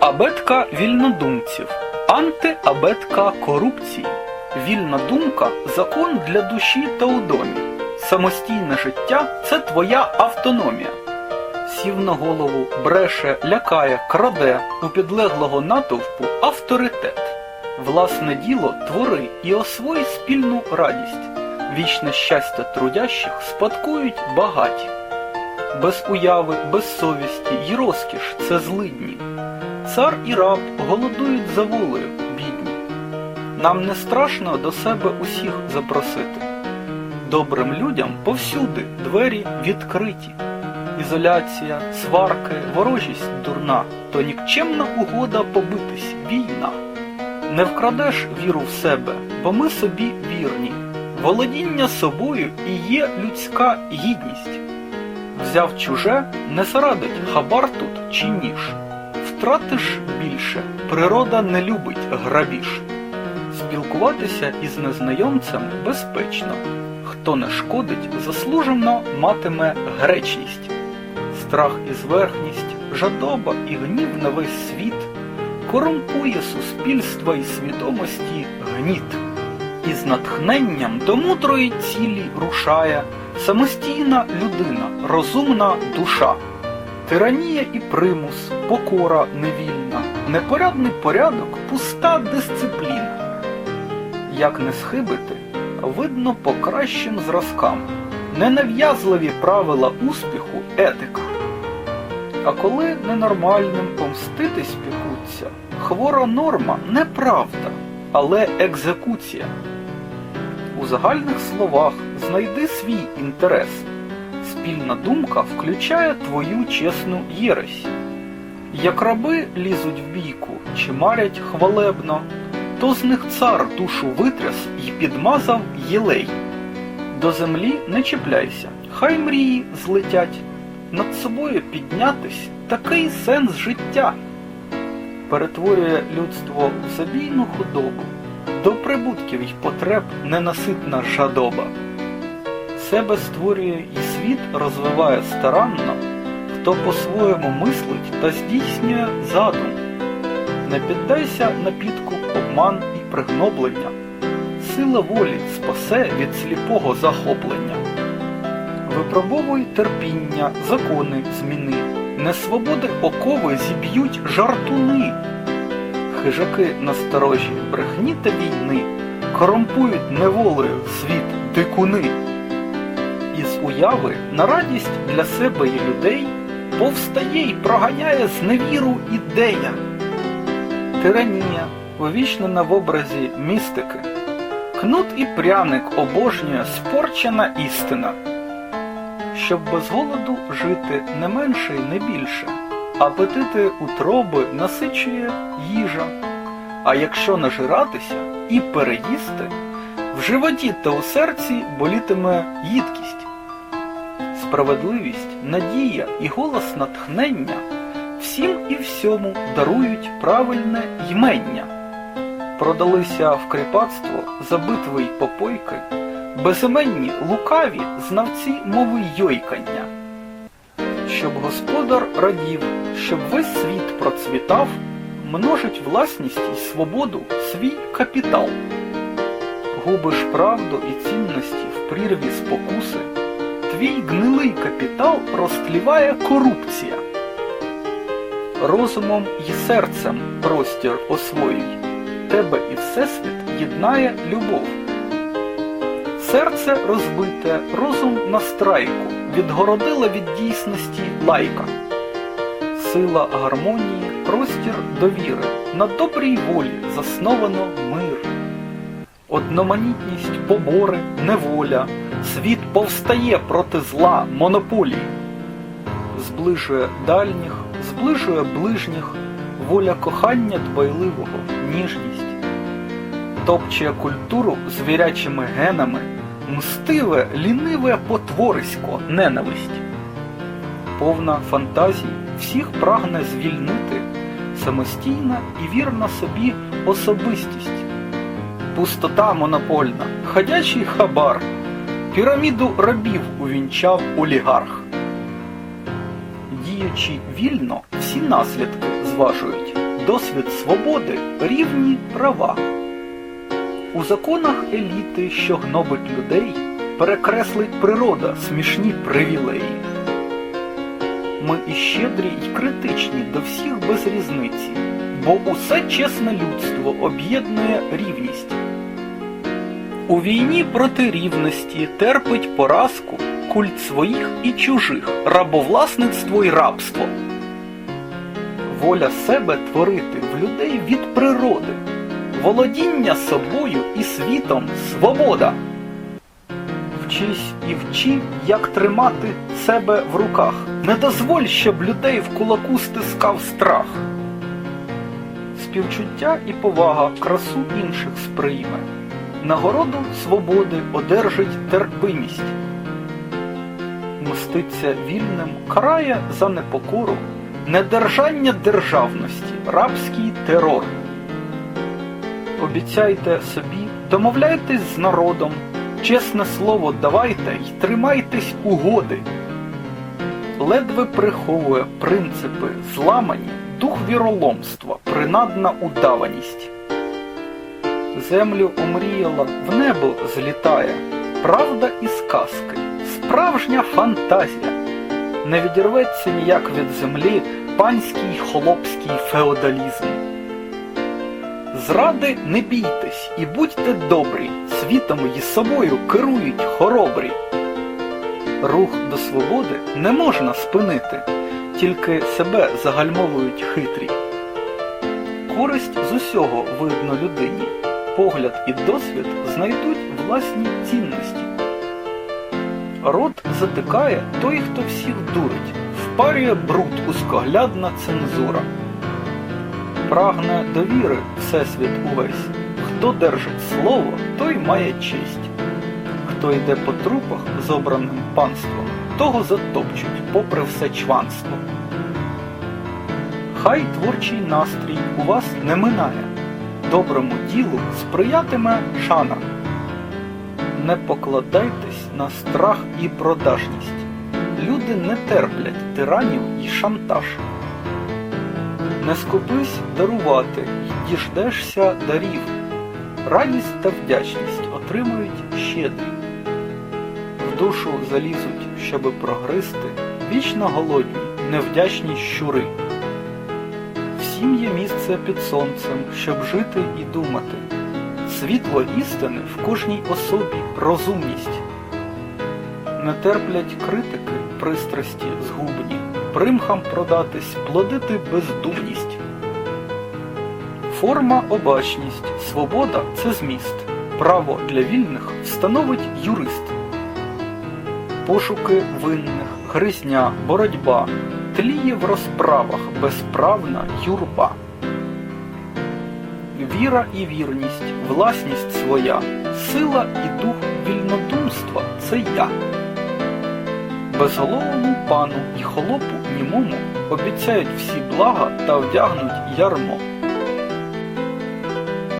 Абетка вільнодумців, антиабетка корупції. Вільна думка закон для душі та у домі. Самостійне життя це твоя автономія. Сів на голову, бреше, лякає, краде у підлеглого натовпу авторитет. Власне діло твори і освой спільну радість. Вічне щастя трудящих спадкують багаті. Без уяви, без совісті й розкіш це злидні. Цар і раб голодують за волею, бідні. Нам не страшно до себе усіх запросити. Добрим людям повсюди двері відкриті. Ізоляція, сварки, ворожість дурна, то нікчемна угода побитись, війна. Не вкрадеш віру в себе, бо ми собі вірні. Володіння собою і є людська гідність. Взяв чуже, не зарадить хабар тут чи ніж. Втратиш більше, природа не любить грабіж. Спілкуватися із незнайомцем безпечно. Хто не шкодить, заслужено матиме гречність. Страх і зверхність, жадоба і гнів на весь світ корумпує суспільства і свідомості гніт. Із натхненням до мудрої цілі рушає самостійна людина, розумна душа. Тиранія і примус, покора невільна, непорядний порядок, пуста дисципліна. Як не схибити, видно по кращим зразкам, ненав'язливі правила успіху етика. А коли ненормальним помститись пікуться, хвора норма неправда, але екзекуція. У загальних словах знайди свій інтерес. Спільна думка включає твою чесну єресь. Як раби лізуть в бійку чи марять хвалебно, то з них цар душу витряс і підмазав єлей. До землі не чіпляйся, хай мрії злетять. Над собою піднятись такий сенс життя. Перетворює людство в забійну худобу, до прибутків й потреб ненаситна жадоба. Себе створює і світ розвиває старанно, хто по-своєму мислить та здійснює задум. Не піддайся на підкуп, обман і пригноблення. Сила волі спасе від сліпого захоплення. Випробовуй терпіння, закони зміни, несвободи окови зіб'ють жартуни. Хижаки насторожі брехні та війни корумпують неволею світ дикуни. Уяви на радість для себе і людей повстає й проганяє зневіру ідея. Тиранія, увічнена в образі містики, кнут і пряник обожнює спорчена істина. Щоб без голоду жити не менше й не більше, апетити утроби насичує їжа. А якщо нажиратися і переїсти, в животі та у серці болітиме їдкість. Справедливість, надія і голос натхнення всім і всьому дарують правильне ймення. Продалися в кріпацтво за битви й попойки, безіменні лукаві знавці мови йойкання. Щоб господар радів, щоб весь світ процвітав, множить власність і свободу свій капітал. Губиш правду і цінності в прірві спокуси, твій гнилий капітал розтліває корупція. Розумом і серцем простір освоюй, тебе і всесвіт єднає любов. Серце розбите, розум на страйку, відгородила від дійсності лайка. Сила гармонії, простір довіри, на добрій волі засновано мир. Одноманітність, побори, неволя, світ повстає проти зла, монополій. Зближує дальніх, зближує ближніх, воля кохання дбайливого, ніжність. Топче культуру звірячими генами, мстиве, ліниве потворисько, ненависть. Повна фантазій, всіх прагне звільнити, самостійна і вірна собі особистість. Пустота монопольна, ходячий хабар, піраміду рабів увінчав олігарх. Діючи вільно, всі наслідки зважують. досвід свободи рівні права. У законах еліти, що гнобить людей, перекреслить природа смішні привілеї. Ми і щедрі, і критичні до всіх без різниці, бо усе чесне людство об'єднує рівність. У війні проти рівності терпить поразку культ своїх і чужих, рабовласництво і рабство. Воля себе творити в людей від природи, володіння собою і світом свобода. Вчись і вчи, як тримати себе в руках. Не дозволь, щоб людей в кулаку стискав страх. Співчуття і повага красу інших сприйме. Нагороду свободи одержить терпимість. Мститься вільним, карає за непокору, недержання державності, рабський терор. Обіцяйте собі, домовляйтесь з народом, чесне слово давайте й тримайтесь угоди. Ледве приховує принципи зламані, дух віроломства, принадна удаваність. Землю омріяла, в небо злітає, правда і сказки, справжня фантазія. Не відірветься ніяк від землі панський холопський феодалізм. Зради не бійтесь і будьте добрі, світом і собою керують хоробрі. Рух до свободи не можна спинити, тільки себе загальмовують хитрі. Користь з усього видно людині, погляд і досвід знайдуть власні цінності. Рот затикає той, хто всіх дурить, впарює бруд ускоглядна цензура. Прагне довіри всесвіт увесь. Хто держить слово, той має честь. Хто йде по трупах з обраним панством, того затопчуть, попри все чванство. Хай творчий настрій у вас не минає, доброму ділу сприятиме шана. Не покладайтесь на страх і продажність. Люди не терплять тиранів і шантаж. Не скупись дарувати й діждешся дарів. Радість та вдячність отримують щедрі. В душу залізуть, щоби прогристи, вічно голодні, невдячні щури. Всім є місце під сонцем, щоб жити і думати. Світло істини в кожній особі розумність. Не терплять критики, пристрасті згубні, примхам продатись, плодити бездумність. Форма обачність, свобода це зміст. Право для вільних встановить юрист. Пошуки винних, гризня, боротьба, тліє в розправах безправна юрба. Віра і вірність, власність своя, сила і дух вільнодумства це я. Безголовому пану і холопу німому обіцяють всі блага та вдягнуть ярмо.